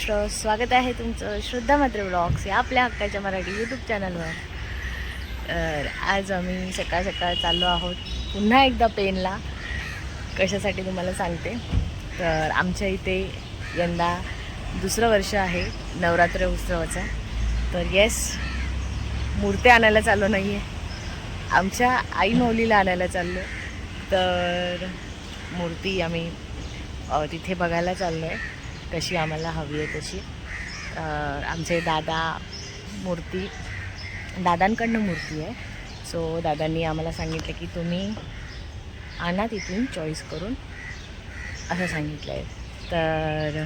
महाराष्ट्र स्वागत आहे तुमचं श्रद्धा मात्र ब्लॉग्स या आपल्या हक्काच्या मराठी यूट्यूब चॅनलवर तर आज आम्ही सकाळ सकाळ चाललो आहोत पुन्हा एकदा पेनला. कशासाठी तुम्हाला सांगते. तर आमच्या इथे यंदा दुसरं वर्ष आहे नवरात्र उत्सवाचं. तर येस मूर्त्या आणायला चाललो नाही आहे आमच्या आई मौलीला आणायला चाललो तर मूर्ती आम्ही तिथे बघायला चाललो आहे कशी आम्हाला हवी आहे तशी. आमचे दादा मूर्ती दादांकडनं मूर्ती आहे. सो दादांनी आम्हाला सांगितलं की तुम्ही आणा तिथून चॉईस करून असं सांगितलं आहे तर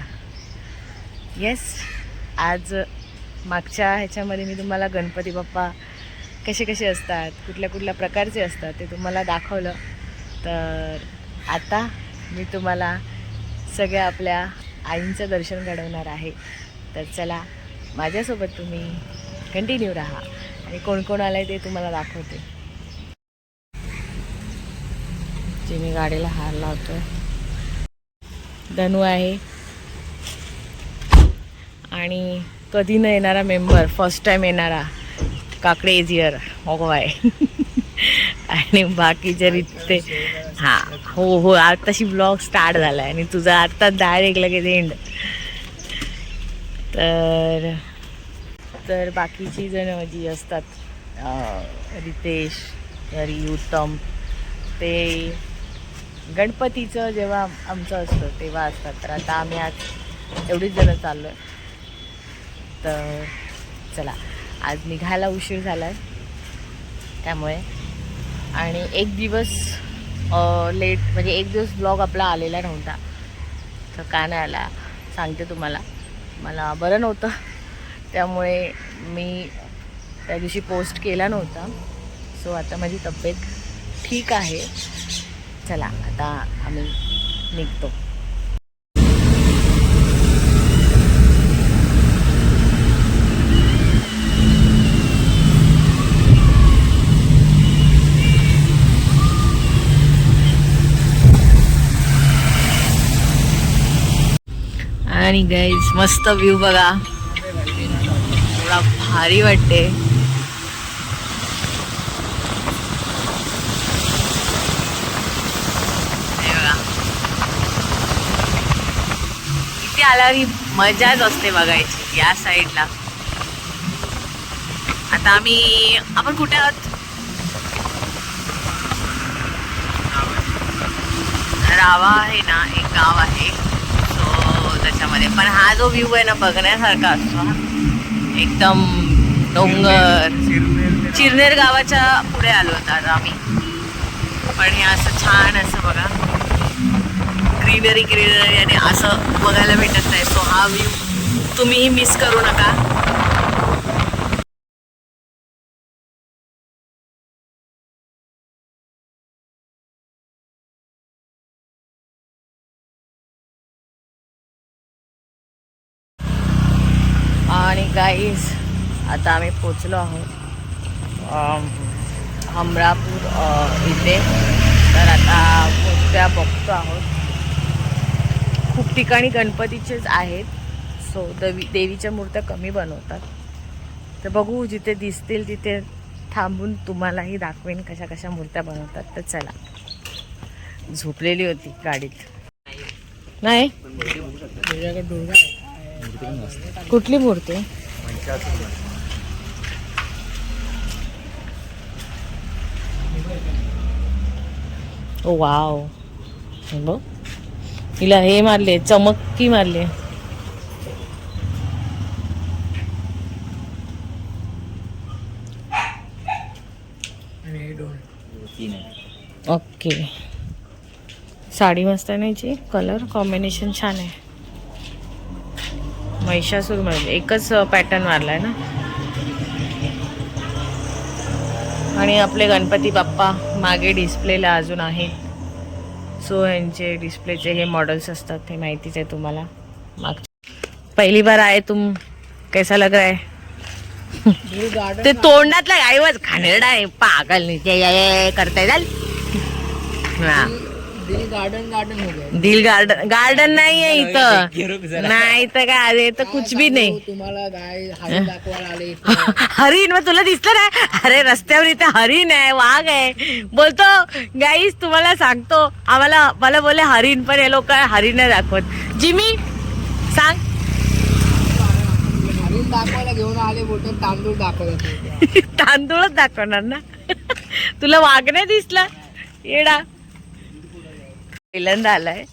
येस आज मागच्या ह्याच्यामध्ये मी तुम्हाला गणपती बाप्पा कसे कसे असतात कुठल्या कुठल्या प्रकारचे असतात ते तुम्हाला दाखवलं. तर आता मी तुम्हाला सगळ्या आपल्या आईंचं दर्शन घडवणार आहे. तर चला माझ्यासोबत तुम्ही कंटिन्यू राहा. आणि कोण कोण आलं आहे ते तुम्हाला दाखवते. जिने गाडीला हार लावतोय. धनू आहे. आणि कधी न येणारा मेंबर फर्स्ट टाईम येणारा काकडे इज इयर आहे आणि बाकीच्या रित्ते हां हो हो आताशी ब्लॉग स्टार्ट झाला आहे आणि तुझा आत्ता डायरेक्ट लगेच एंड तर तर बाकीची जण जी असतात रितेश हरी उत्तम ते गणपतीचं जेव्हा आमचं असतं तेव्हा असतात. तर आता आम्ही आज एवढीच जणं चाललो आहे तर चला आज निघायला उशीर झाला आहे त्यामुळे आणि एक दिवस लेट म्हणजे एक दिवस ब्लॉग आपला आलेला नव्हता. तर का नाही आला. सांगते तुम्हाला. मला बरं नव्हतं. त्यामुळे मी त्या दिवशी पोस्ट केला नव्हता. सो आता माझी तब्येत ठीक आहे. चला आता आम्ही निघतो. आणि गाईज मस्त व्ह्यू बघा. एवढा भारी वाटते. हे बघा. इथे आल्यावर ही मजाच असते बघायची या साईडला आता आम्ही आपण कुठे आहोत? रावा आहे ना एक गाव आहे. त्याच्यामध्ये. पण हा जो व्ह्यू आहे ना बघण्यासारखा असतो एकदम डोंगर. चिरनेर गावाच्या पुढे आलो होतो आता आम्ही. पण हे असं छान असं बघा. ग्रीनरी ग्रीनरी आणि असं बघायला भेटत नाही. सो हा व्ह्यू तुम्हीही मिस करू नका. आता आम्ही पोचलो आहोत. अम, हमरापूर अ, इथे. तर आता मूर्त्या बघतो आहोत. खूप ठिकाणी गणपतीचेच आहेत. सो देवी देवीच्या मूर्त्या कमी बनवतात. तर बघू जिथे दिसतील तिथे थांबून तुम्हालाही दाखवेन कशा कशा मूर्त्या बनवतात. तर चला. झोपलेली होती गाडीत. नाही? कुठली मूर्ती? Oh wow. बघ. हिला हे मारले चमक्की मारले. ओके. साडी मस्त आहे ना याची कलर कॉम्बिनेशन छान आहे. महिषासूरमध्ये एकच पॅटर्न मारलाय ना? आणि आपले गणपती बाप्पा मागे डिस्प्लेला अजून आहेत. सो यांचे डिस्प्लेचे हे मॉडेल्स असतात ते माहितीच आहे तुम्हाला. माग पहिली बार आहे तुम कैसा लग रहा है? ते तोंडातला गायवच घाणेरडा आहे पागल नाही करताय चाल. हा. दिल गार्डन गार्डन हो गया। दिल गार्डन गार्डन नाही आहे इथं. नाही तर काय अरे तर कुछ भी नाही. तुम्हाला गाय हळद दाखवायला आले हरिण मग तुला दिसलं ना? अरे रस्त्यावर इथे हरिण आहे वाघ आहे. बोलतो गाईस तुम्हाला सांगतो आम्हाला मला बोले हरिण पण हे लोक हरिण नाही दाखवत. जिमी सांग. हळद दाखवायला घेऊन आले बोलतो तांदूळ दाखवत होते. तांदूळच दाखवणार ना? तुला वाघ नाही दिसला? येडा. पहिल्यांदा आलाय.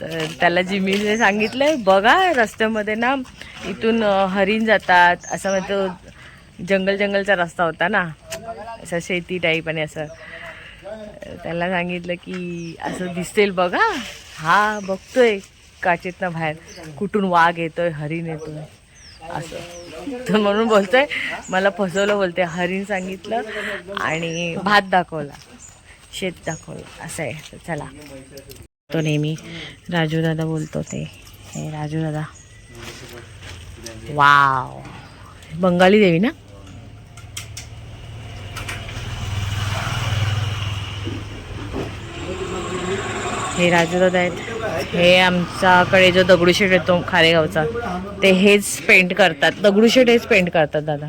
तर त्याला जिमीने सांगितलंय बघा रस्त्यामध्ये ना इथून हरिण जातात असं म्हणजे तो जंगल जंगलचा रस्ता होता ना. असं शेती टाईप आणि असं. त्याला सांगितलं की असं दिसेल बघा. हा बघतोय काचेतनं बाहेर. कुठून वाघ येतोय हरिण येतोय. असं. तर म्हणून बोलतोय मला फसवलं बोलते हरिण सांगितलं आणि भात दाखवला. शेत दाखवलं. असं आहे. तर चला. तो नेहमी राजू दादा बोलतो ते. हे राजू दादा वाव. बंगाली देवी ना? हे राजू दादा आहेत. हे आमच्याकडे जो दगडूशेठ येतो खारेगावचा. ते हेच पेंट करतात. दगडूशेठ हेच पेंट करतात दादा.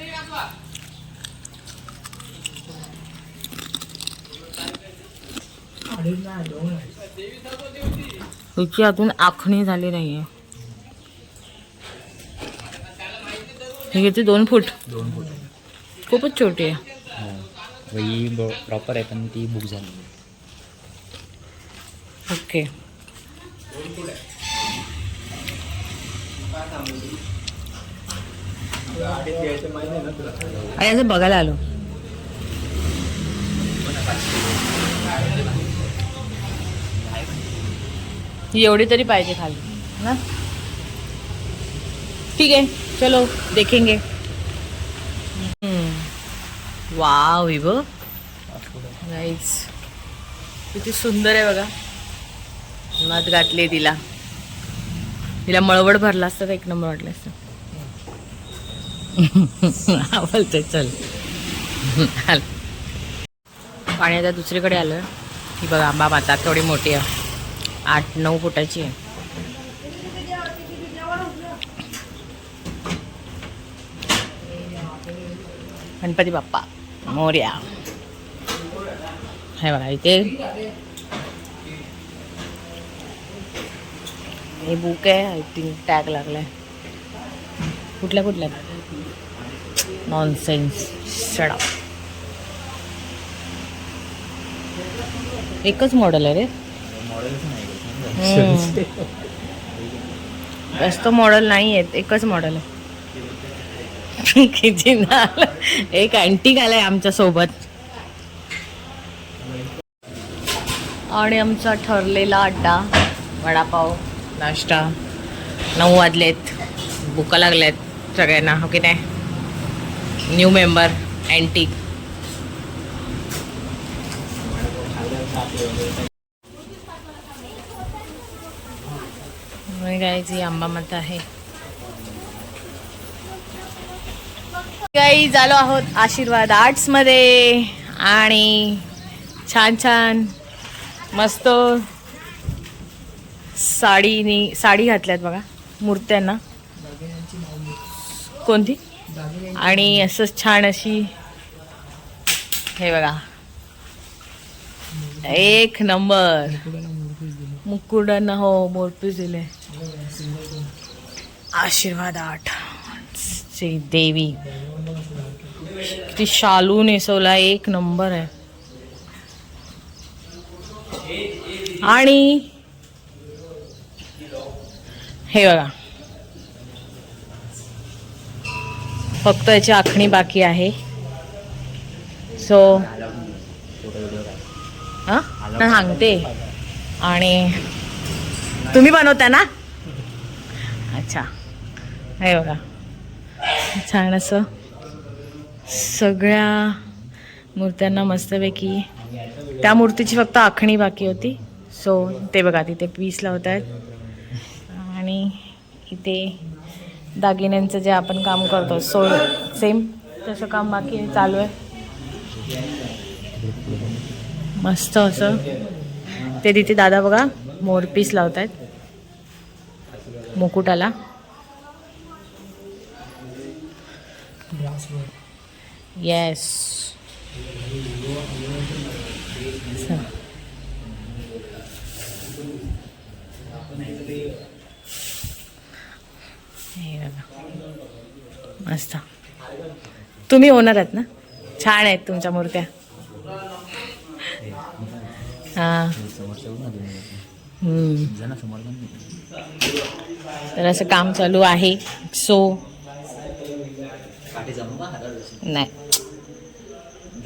हिची अजून आखणी झाली नाहीये. ही किती? दोन फूट. दोन फूट. खूपच छोटी आहे. वही प्रॉपर आहे पण ती बुक झाली. ओके. आणि असं बघायला आलो. ही एवढी तरी पाहिजे खाली. ना? ठीक आहे चलो देखेंगे. वाव ही बघ. नाईस किती सुंदर आहे बघा. नथ घातली तिला. तिला मळवड भरला असता तर एक नंबर वाटलं असतं. बोलतोय चल. आल. आणि आता दुसरीकडे आलोय ही बघा आंबा माता थोडी मोठी आहे. आठ नऊ फुटाची आहे. गणपती बाप्पा मोर्या. हे बघा इथे. हे बुक आहे आय थिंक टॅग लागलाय. कुठल्या कुठल्या? नॉनसेन्स शडा एकच मॉडेल आहे रे. मॉडेलच नाही. जास्त मॉडेल नाही आहेत एकच मॉडेल आहे. एक अँटिक आलाय आमच्यासोबत. आणि आमचा ठरलेला अड्डा वडापाव. नाश्ता. नऊ वाजलेत. भुका लागल्यात सगळ्यांना हो की नाही? न्यू मेंबर अँटिक गाईज ही आंबा माता आहे. गाईज झालो आहोत आशीर्वाद आर्ट्समध्ये आणि छान छान मस्त साडीनी साडी घातल्यात बघा मूर्त्यांना. कोणती? आणि असंच छान अशी हे बघा. एक नंबर. मुकुडांना हो मोरपीस दिले. आशीर्वाद आठ. श्री देवी. किती शालू नेसवला एक नंबर आहे. आणि हे बघा. फक्त याची आखणी बाकी आहे. सो हां? तर सांगते. आणि तुम्ही बनवता ना? अच्छा. हे बघा. छान असं सगळ्या मूर्त्यांना मस्तपैकी त्या मूर्तीची फक्त आखणी बाकी होती. सो ते बघा तिथे पीस लावत आहेत. आणि इथे दागिन्यांचं जे आपण काम करतो सो सेम तसं काम बाकी चालू आहे. मस्त असं. ते तिथे दादा बघा मोरपीस लावत आहेत. मुकुटाला. येस मस्त. तुम्ही ओनर आहात ना? छान आहेत तुमच्या मूर्त्या. हां. तर असं काम चालू आहे. सो नाही धक्का लागायचा हात करा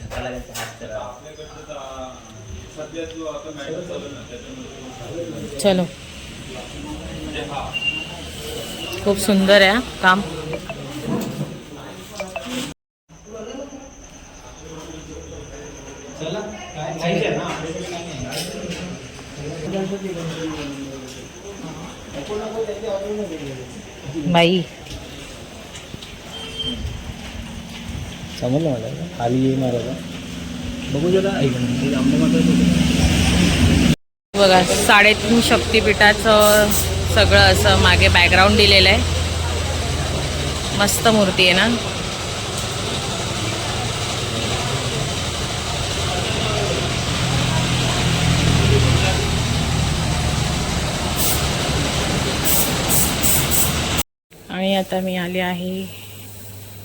चलो. खूप सुंदर आहे काम. बाई. समजलं मला खाली ये मारायला. बघू जरा ऐक बघा साडेतीन शक्तिपीठाचं सगळं असं मागे बॅकग्राऊंड दिलेलं आहे. मस्त मूर्ती आहे ना? आणि आता मी आले आहे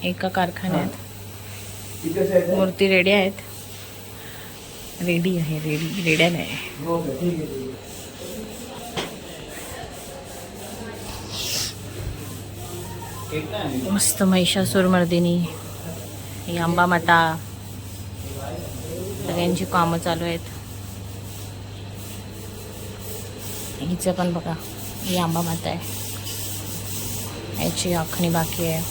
एका कारखान्यात. मूर्ती रेडी आहेत. रेडी आहे रेडी रेड्या नाही मस्त महिषासूर मर्दिनी ही अंबामाता सगळ्यांची कामं चालू आहेत. हिचं पण बघा ही अंबामाता आहे. याची आखणी बाकी आहे.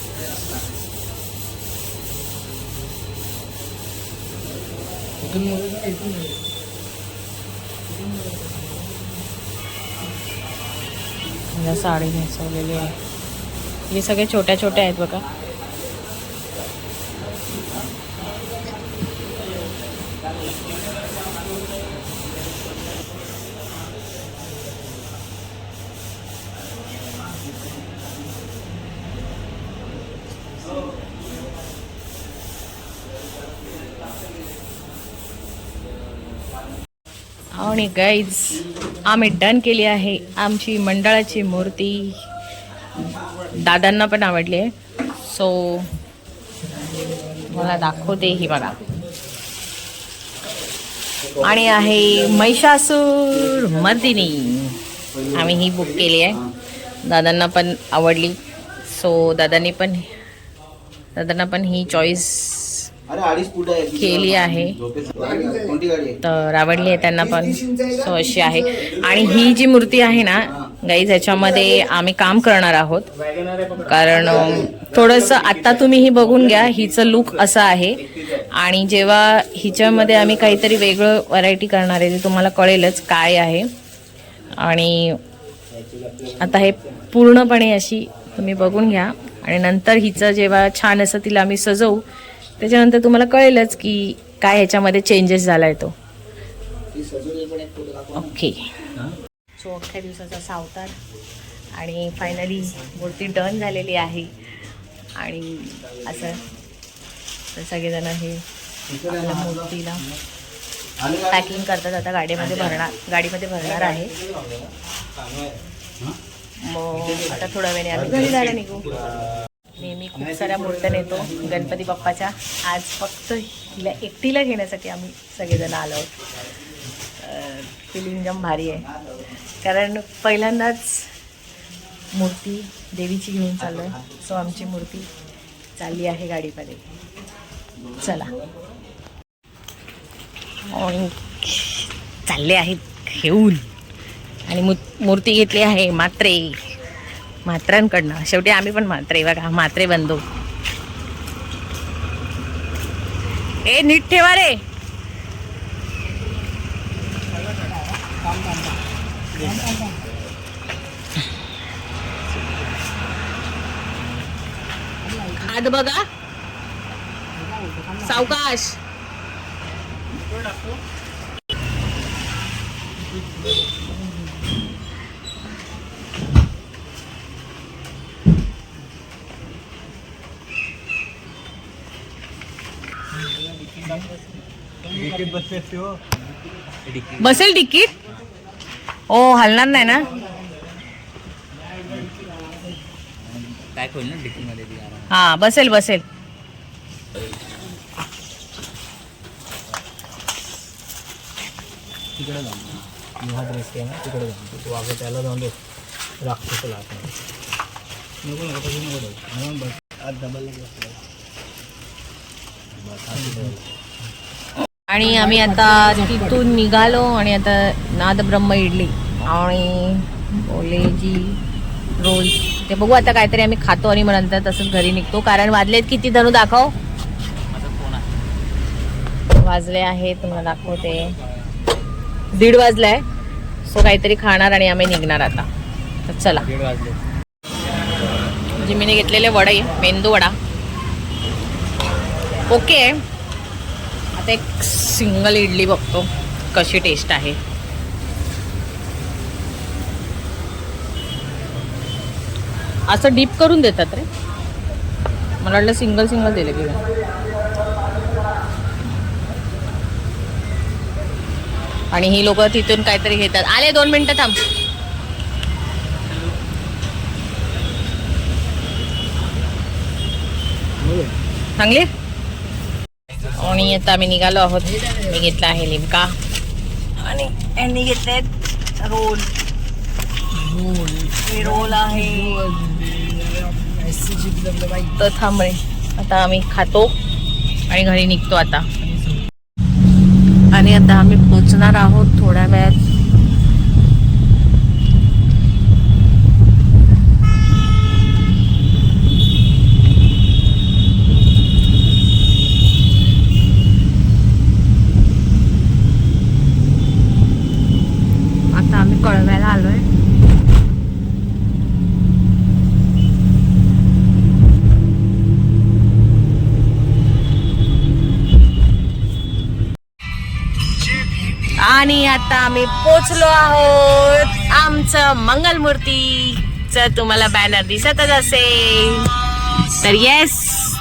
मला साडी नेसवलेली आहे. हे सगळे छोट्या छोट्या आहेत बघा. आणि गाईज आम्ही डन केली आहे. आमची मंडळाची मूर्ती दादांना पण आवडली आहे. सो मला दाखवते ही बघा. आणि आहे महिषासूर मदिनी. आम्ही ही बुक केली आहे. दादांना पण आवडली. सो दादांनी पण दादांना पण ही चॉईस केली आहे. तर आवडली आहे त्यांना पण सो अशी आहे आणि ही जी मूर्ती आहे ना गाईज ह्याच्यामध्ये आम्ही काम करणार आहोत. कारण थोडंसं आत्ता तुम्ही ही बघून घ्या हिचं लुक असं आहे. आणि जेव्हा हिच्यामध्ये आम्ही काहीतरी वेगळं व्हरायटी करणार आहे ते तुम्हाला कळेलच काय आहे. आणि आता हे पूर्णपणे अशी तुम्ही बघून घ्या. आणि नंतर हिचं जेव्हा छान असं तिला आम्ही सजवू त्याच्यानंतर तुम्हाला कळेलच की काय ह्याच्यामध्ये चेंजेस झाला आहे तो. ओके सो अख्ख्या दिवसाचा सावतार आणि फायनली मूर्ती डन झालेली आहे. आणि असं तर सगळेजण हे आपल्या मूर्तीला पॅकिंग करतात. आता गाडीमध्ये भरणार गाडीमध्ये भरणार आहे. मग आता थोड्या वेळाने आम्ही घरी जायला निघू. नेहमी खूप साऱ्या मूर्त्या नेतो गणपती बाप्पाच्या. आज फक्त हिला एकटीला घेण्यासाठी आम्ही सगळेजण आलो आहोत. फिलिंग जम भारी आहे. कारण पहिल्यांदाच मूर्ती देवीची घेऊन चाललो आहे सो आमची मूर्ती चालली आहे गाडीमध्ये. चला. आणि चालले आहेत घेऊन. आणि मू- मूर्ती घेतली आहे मात्रे. मात्रांकडनं शेवटी आम्ही पण मात्रे बघा मात्रे बंधू. ए नीट ठेवा रे. हात बघा. सावकाश. बसेल तिकीट? ओ हलणार नाही ना? काय खोल ना ती आराम. हा बसेल बसेल. तिकडे जाऊन हा आहे ना तिकडे जाऊन तू वागं त्याला जाऊन दे. राखतो तुला आतमध्ये. नको नको नको जाऊ. म्हणून बस. आज डबल बस बस हा तिकडे जाऊ. आणि आम्ही आता तिथून निघालो आणि आता नाद ब्रह्म इडली आणि ओलेजी रोल ते बघू आता काहीतरी आम्ही खातो आणि मग नंतर तसंच घरी निघतो. कारण वाजलेत किती? धनू दाखव. आहे वाजले आहेत तुम्हाला दाखवते. दीड वाजलाय. सो काहीतरी खाणार आणि आम्ही निघणार आता. तर चला. जिमीने घेतलेले वडे मेंदू वडा. ओके. आहे. आता एक सिंगल इडली बघतो कशी टेस्ट आहे. असं डीप करून देतात रे. मला वाटलं सिंगल सिंगल दिले की आणि ही लोक तिथून काहीतरी घेतात. आले दोन मिनिटं थांब. चांगली आणि आता आम्ही निघालो आहोत. मी घेतला आहे लिमका. आणि यांनी घेतलेत रोल. हे रोल आहे. तर थांब रे. आता आम्ही खातो आणि घरी निघतो आता. आणि आता आम्ही पोचणार आहोत थोड्या वेळात. आणि आता आम्ही पोचलो आहोत आमचं मंगलमूर्तीचं तुम्हाला बॅनर दिसतच असेल तर येस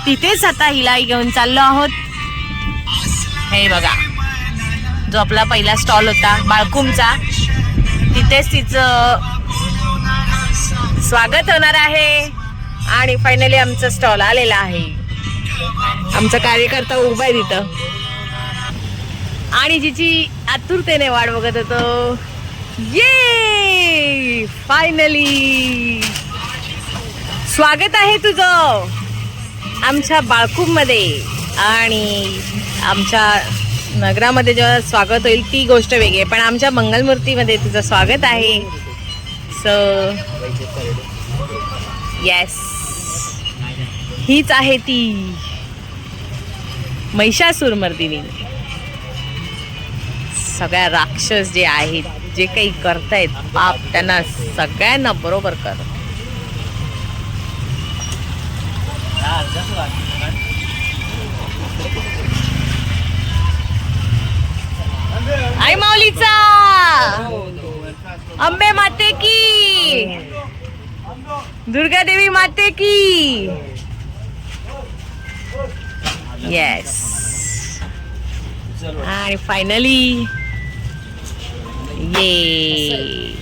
तिथेच आता हिला घेऊन चाललो आहोत. हे बघा जो आपला पहिला स्टॉल होता बाळकुमचा तिथेच तिचं स्वागत होणार आहे. आणि फायनली आमचं स्टॉल आलेला आहे. आमचा कार्यकर्ता उभा आहे तिथं. आणि जिची आतुरतेने वाट बघत होतो. ये फायनली स्वागत आहे तुझं आमच्या बाळकूबमध्ये. आणि आमच्या नगरामध्ये जेव्हा स्वागत होईल ती गोष्ट वेगळी आहे. पण आमच्या मंगलमूर्तीमध्ये तुझं स्वागत आहे. सो येस हीच आहे ती. महिषासूर मर्दिनी सगळ्या राक्षस जे आहेत जे काही करतायत पाप त्यांना सगळ्यांना बरोबर कर. आई माऊलीचा! अंबे माते की! दुर्गा देवी माते की! येस आणि फायनली ये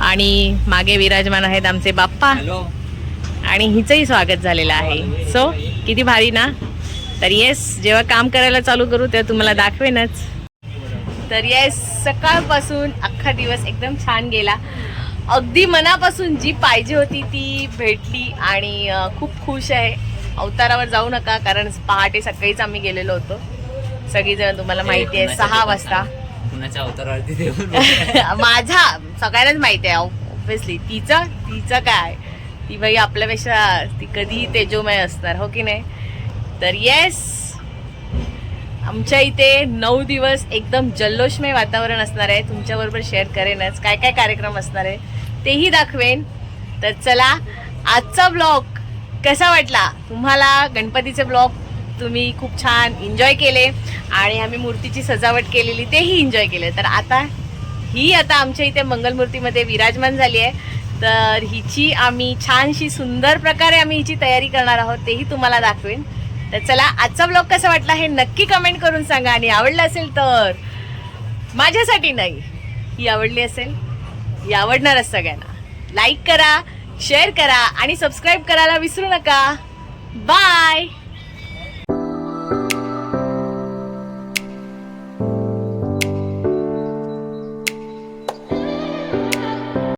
आणि मागे विराजमान आहेत आमचे बाप्पा. आणि हिचंही स्वागत झालेलं आहे. सो किती भारी ना? तर येस जेव्हा काम करायला चालू करू तेव्हा तुम्हाला दाखवेनच. तर येस सकाळपासून अख्खा दिवस एकदम छान गेला. अगदी मनापासून जी पाहिजे होती ती भेटली आणि खूप खुश आहे. अवतारावर जाऊ नका कारण पहाटे सकाळीच आम्ही गेलेलो होतो. सगळीजण तुम्हाला माहिती आहे सहा वाजता. कुणाच्या अवतारावरती माझा सगळ्यांनाच माहिती आहे ऑब्विसली तिचं तिचं काय? ती बाई आपल्यापेक्षा ती कधी तेजोमय असणार हो की नाही? तर येस आमच्या इथे नऊ दिवस एकदम जल्लोषमय वातावरण असणार आहे. तुमच्याबरोबर शेअर करेनच. काय काय कार्यक्रम असणार आहे तेही दाखवेन. तर चला आजचा ब्लॉग कसा वाटला? तुम्हाला गणपतीचे ब्लॉग तुम्ही खूप छान एन्जॉय केले आणि आम्ही मूर्तीची सजावट केलेली तेही एन्जॉय केले. तर आता ही आता आमच्या इथे मंगलमूर्तीमध्ये विराजमान झाली आहे. तर हिची आम्ही छानशी सुंदर प्रकारे आम्ही हिची तयारी करणार आहोत तेही तुम्हाला दाखवेन. तर चला आजचा ब्लॉग कसा वाटला हे नक्की कमेंट करून सांगा. आणि आवडला असेल तर माझ्यासाठी नाही ही आवडली असेल ही आवडणारच सगळ्यांना. लाईक करा शेअर करा आणि सबस्क्राईब करायला विसरू नका. बाय.